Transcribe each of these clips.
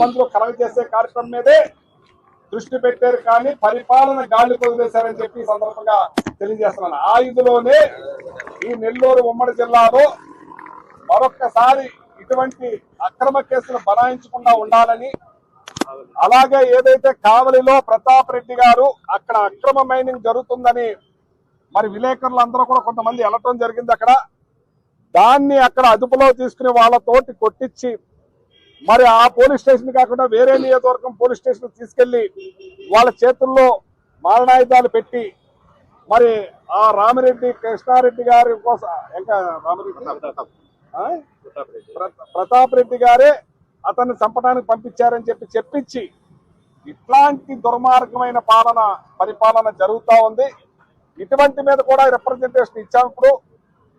ఇబ్బందులు కలగజేసే కార్యక్రమం మీదే దృష్టి పెట్టారు కానీ పరిపాలన గాలి వదిలేశారని చెప్పి సందర్భంగా తెలియజేస్తున్నాను. ఆ ఇదిలోనే ఈ నెల్లూరు ఉమ్మడి జిల్లాలో మరొక్కసారి ఇటువంటి అక్రమ కేసులు బనాయించకుండా ఉండాలని అలాగే ఏదైతే కావలిలో ప్రతాప్ రెడ్డి గారు అక్కడ అక్రమ మైనింగ్ జరుగుతుందని మరి విలేకరులు అందరూ కూడా కొంతమంది వెళ్ళటం జరిగింది అక్కడ. దాన్ని అక్కడ అదుపులో తీసుకుని వాళ్ళతోటి కొట్టించి మరి ఆ పోలీస్ స్టేషన్ కాకుండా వేరే నియోజకవర్గం పోలీస్ స్టేషన్ తీసుకెళ్ళి వాళ్ళ చేతుల్లో మారణాయుధాలు పెట్టి మరి ఆ రామిరెడ్డి కృష్ణారెడ్డి గారి కోసం ఇంకా రామిరెడ్డి ప్రతాప్ రెడ్డి. గారే అతన్ని చంపడానికి పంపించారని చెప్పి చెప్పించి ఇట్లాంటి దుర్మార్గమైన పాలన పరిపాలన జరుగుతా ఉంది. ఇటువంటి మీద కూడా రిప్రజెంటేషన్ ఇచ్చాము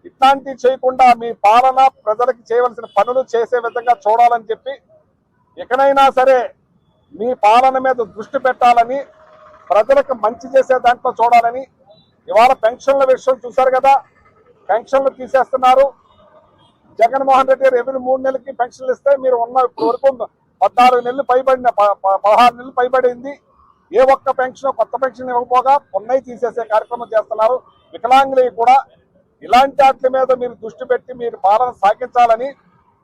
ఇట్లాంటివి చేయకుండా మీ పాలన ప్రజలకు చేయవలసిన పనులు చేసే విధంగా చూడాలని చెప్పి ఎక్కడైనా సరే మీ పాలన మీద దృష్టి పెట్టాలని ప్రజలకు మంచి చేసే దాంట్లో చూడాలని ఇవాళ పెన్షన్ల విషయం చూశారు కదా పెన్షన్లు తీసేస్తున్నారు. జగన్మోహన్ రెడ్డి గారు ఎవరి మూడు నెలలకి పెన్షన్లు ఇస్తే మీరు ఉన్న ఇప్పటి వరకు పద్నాలుగు నెలలు పైబడిన ప- ప- పదహారు నెలలు పైబడింది. ఏ ఒక్క పెన్షన్ కొత్త పెన్షన్ ఇవ్వకపోగా ఉన్నాయి తీసేసే కార్యక్రమం చేస్తున్నారు. వికలాంగులవి కూడా ఇలాంటి వాటి మీద మీరు దృష్టి పెట్టి మీరు పాలన సాగించాలని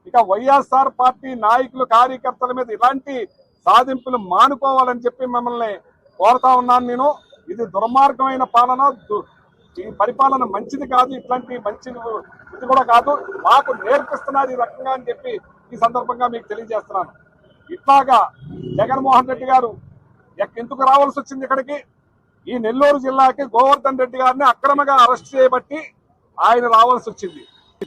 ఇక వైఎస్ఆర్ పార్టీ నాయకులు కార్యకర్తల మీద ఇలాంటి సాధింపులు మానుకోవాలని చెప్పి మిమ్మల్ని కోరుతా ఉన్నాను నేను. ఇది దుర్మార్గమైన పాలన దు- ఈ పరిపాలన మంచిది కాదు ఇట్లాంటి మంచి ఇది కూడా కాదు. మాకు నేర్పిస్తున్నారు ఈ రకంగా అని చెప్పి ఈ సందర్భంగా మీకు తెలియజేస్తున్నాను. ఇట్లాగా జగన్మోహన్ రెడ్డి గారు ఎందుకు రావాల్సి వచ్చింది ఇక్కడికి? ఈ నెల్లూరు జిల్లాకి గోవర్ధన్ రెడ్డి గారిని అక్రమంగా అరెస్ట్ చేయబట్టి ఆయన రావాల్సి వచ్చింది.